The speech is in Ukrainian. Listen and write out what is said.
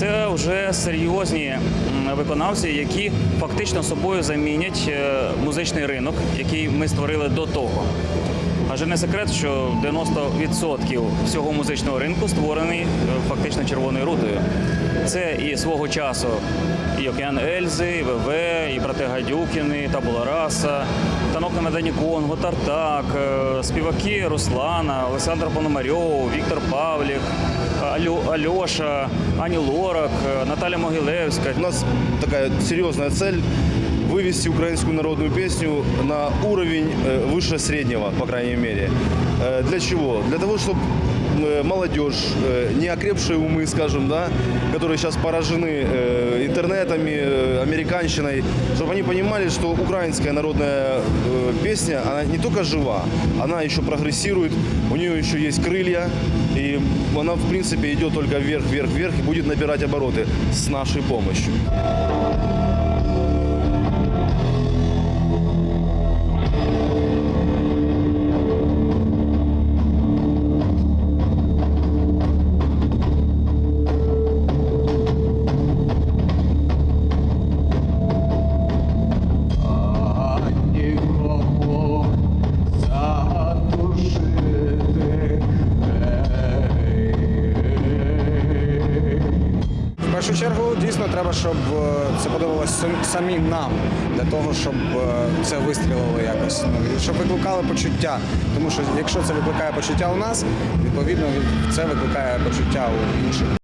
Це вже серйозні виконавці, які фактично собою замінять е, музичний ринок, який ми створили до того. Адже не секрет, що 90% всього музичного ринку створений е, фактично червоною рутою. Це і свого часу і Океан Ельзи, і ВВ, і брати Гадюкіни, Табула Раса, танок на Медані Конго, Тартак, е, співаки Руслана, Олександр Пономарьов, Віктор Павлік, Альоша, Ані Лорак, е, Наталя Могилевська. У нас такая серьезная цель вывести украинскую народную песню на уровень э, выше среднего, по крайней мере. Э, Для чего? Для того, чтобы молодежь, э, не окрепшие умы, скажем, да, которые сейчас поражены интернетами, американщиной, чтобы они понимали, что украинская народная песня, она не только жива, она еще прогрессирует, у нее еще есть крылья, и она, в принципе, идет только вверх, вверх, вверх и будет набирать обороты с нашей помощью. Першу чергу дійсно треба, щоб е, це подобалось сам- самим нам, для того, щоб е, це вистрілило якось, ну, щоб викликало почуття. Тому що якщо це викликає почуття у нас, відповідно це викликає почуття у інших.